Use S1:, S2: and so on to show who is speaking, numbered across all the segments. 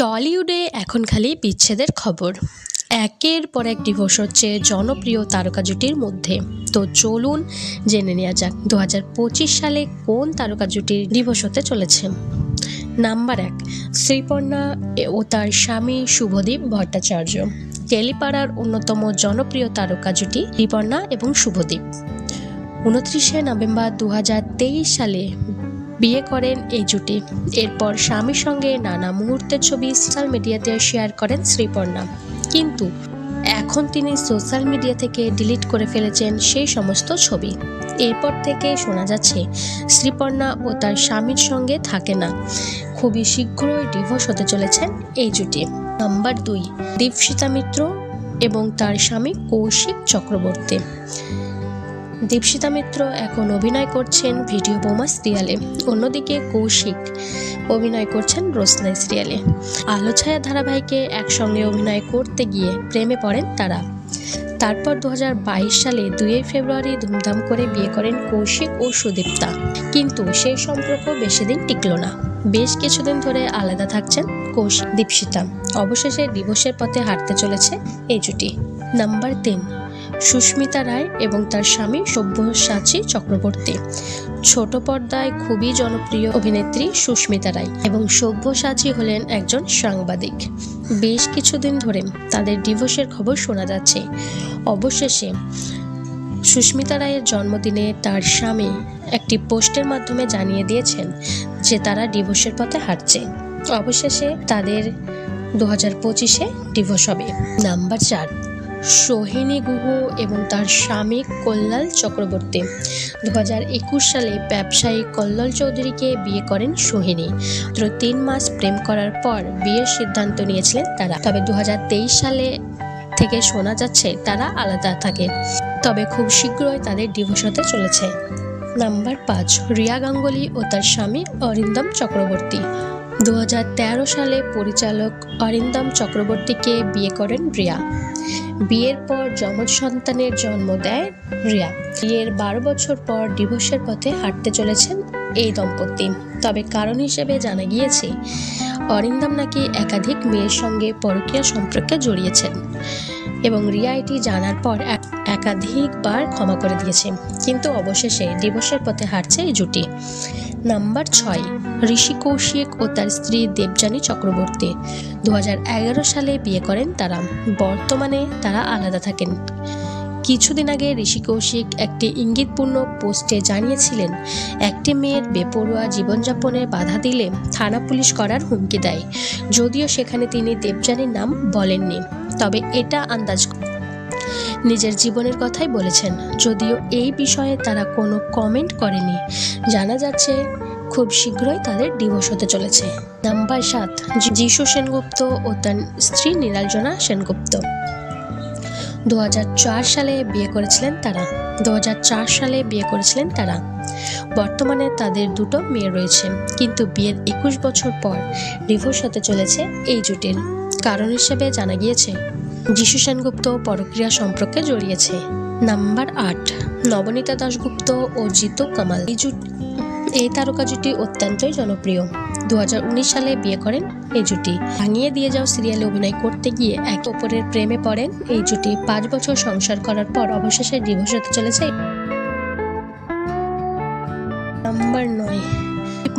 S1: টলিউডে এখন খালি বিচ্ছেদের খবর। একের পর এক ডিভোর্স হচ্ছে জনপ্রিয় তারকা জুটির মধ্যে। তো চলুন জেনে নেওয়া যাক দু হাজার পঁচিশ সালে কোন তারকা জুটির ডিভোর্স হতে চলেছে। নাম্বার এক, শ্রীপর্ণা ও তার স্বামী শুভদীপ ভট্টাচার্য। টেলিপাড়ার অন্যতম জনপ্রিয় তারকা জুটি রিপর্ণা এবং শুভদীপ। উনত্রিশে নভেম্বর দু হাজার তেইশ সালে বিয়ে করেন এই জুটি। এরপর স্বামীর সঙ্গে নানা মুহূর্তের ছবি সোশ্যাল মিডিয়াতে শেয়ার করেন শ্রীপর্ণা। কিন্তু এখন তিনি সোশ্যাল মিডিয়া থেকে ডিলিট করে ফেলেছেন সেই সমস্ত ছবি। এরপর থেকে শোনা যাচ্ছে, শ্রীপর্ণা ও তার স্বামীর সঙ্গে থাকে না। খুবই শীঘ্রই ডিভোর্স হতে চলেছেন এই জুটি। নাম্বার দুই, দীপশিতা মিত্র এবং তার স্বামী কৌশিক চক্রবর্তী। দীপশিতা মিত্র এখন অভিনয় করছেন ভিডিও বোমা সিরিয়ালে, অন্যদিকে কৌশিক অভিনয় করছেন রোশনাই সিরিয়ালে। আলো ছায়া ধারাবাহিকে একসঙ্গে অভিনয় করতে গিয়ে প্রেমে পড়েন তারা। তারপর দু হাজার বাইশ সালে দুই ফেব্রুয়ারি ধুমধাম করে বিয়ে করেন কৌশিক ও সুদীপ্তা। কিন্তু সেই সম্পর্ক বেশি দিন টিকল না। বেশ কিছুদিন ধরে আলাদা থাকছেন কৌশিক দীপশিতা। অবশেষে ডিভোর্সের পথে হাঁটতে চলেছে এই জুটি। নাম্বার তিন। সুস্মিতা রায় এবং তার স্বামী সব্যসাচী চক্রবর্তী। ছোট পর্দায় খুবই জনপ্রিয় অভিনেত্রী সুস্মিতা রায় এবং সব্যসাচী হলেন একজন সাংবাদিক। বেশ কিছুদিন ধরে তাদের ডিভোর্সের খবর শোনা যাচ্ছে। অবশেষে সুস্মিতা রায়ের জন্মদিনে তার স্বামী একটি পোস্টের মাধ্যমে জানিয়ে দিয়েছেন যে তারা ডিভোর্সের পথে হাঁটছে। অবশেষে তাদের দু হাজার পঁচিশে ডিভোর্স হবে। নাম্বার চার। সোহিনী গুহ এবং তার স্বামী কল্যাল চক্রবর্তী। দু হাজার একুশ সালে ব্যবসায়ী কল্যাল চৌধুরীকে বিয়ে করেন সোহিনী। মাত্র তিন মাস প্রেম করার পর বিয়ের সিদ্ধান্ত নিয়েছিলেন তারা। তবে দু হাজার তেইশ সালে থেকে শোনা যাচ্ছে, তারা আলাদা থাকে। তবে খুব শীঘ্রই তাদের ডিভোর্স হতে চলেছে। নাম্বার পাঁচ, রিয়া গাঙ্গুলি ও তার স্বামী অরিন্দম চক্রবর্তী। দু হাজার তেরো সালে পরিচালক অরিন্দম চক্রবর্তীকে বিয়ে করেন রিয়া। বিয়ের পর যমজ সন্তানের জন্ম দেয় রিয়া। বিয়ের বারো বছর পর ডিভোর্সের পথে হাঁটতে চলেছেন এই দম্পতি। তবে কারণ হিসেবে জানা গিয়েছে, অরিন্দম নাকি একাধিক মেয়ের সঙ্গে পরকীয়া সম্পর্কে জড়িয়েছেন। এবং রিয়া এটি জানার পর এক- একাধিকবার ক্ষমা করে দিয়েছে। কিন্তু অবশেষে ডিভোর্সের পথে হারছে এই জুটি। নাম্বার ছয়, ঋষি কৌশিক ও তার স্ত্রী দেবযানী চক্রবর্তী। দু হাজার এগারো সালে বিয়ে করেন তারা। বর্তমানে তারা আলাদা থাকেন। কিছুদিন আগে ঋষি কৌশিক একটি ইঙ্গিতপূর্ণ পোস্টে জানিয়েছিলেন, একটি মেয়ের বেপরোয়া জীবনযাপনে বাধা দিলে থানা পুলিশ করার হুমকি দেয়। যদিও সেখানে তিনি দেবযানীর নাম বলেননি। তবে এটা আন্দাজ নিজের জীবনের কথাই বলেছেন, যদিও এই বিষয়ে তারা কোনো কমেন্ট করেনি। জানা যাচ্ছে, খুব শীঘ্রই তাদের ডিভোর্স হতে চলেছে। নাম্বার সাত, যিশু সেনগুপ্ত ও তার স্ত্রী নীলাঞ্জনা সেনগুপ্ত। দু হাজার চার সালে বিয়ে করেছিলেন তারা। দু হাজার চার সালে বিয়ে করেছিলেন তারা। বর্তমানে তাদের দুটো মেয়ে রয়েছে, কিন্তু বিয়ের একুশ বছর পর ডিভোর্স হতে চলেছে এই জুটির। কারণ হিসেবে জানা গিয়েছে, যিশু সেনগুপ্ত পরক্রিয়া সম্পর্কে জড়িয়েছে। নাম্বার আট, নবনীতা দাশগুপ্ত ও জিতু কামাল। এই জুট এই তারকা জুটি অত্যন্তই জনপ্রিয়। দু হাজার উনিশ সালে বিয়ে করেন এই জুটি। ভাঙিয়ে দিয়ে যাও সিরিয়ালে অভিনয় করতে গিয়ে একে অপরের প্রেমে পড়েন। এই জুটি পাঁচ বছর সংসার করার পর অবশেষে ডিভোর্স হতে চলেছে। নাম্বার নয়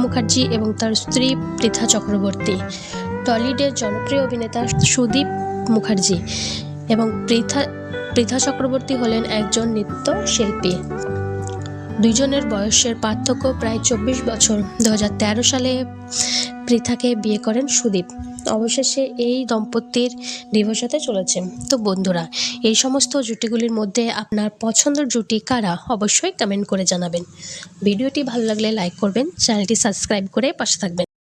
S1: মুখার্জি এবং তার স্ত্রী পৃথা চক্রবর্তী। টলিউডের জনপ্রিয় অভিনেতা সুদীপ মুখার্জি এবং পৃথা পৃথা চক্রবর্তী হলেন একজন নৃত্য শিল্পী দুইজনের বয়সের পার্থক্য প্রায় চব্বিশ বছর। দু হাজার তেরো সালে পৃথাকে বিয়ে করেন সুদীপ। অবশেষে এই দম্পতির ডিভোর্স হতে চলেছে। তো বন্ধুরা, এই সমস্ত জুটিগুলির মধ্যে আপনার পছন্দের জুটি কারা অবশ্যই কমেন্ট করে জানাবেন। ভিডিওটি ভালো লাগলে লাইক করবেন, চ্যানেলটি সাবস্ক্রাইব করে পাশে থাকবেন।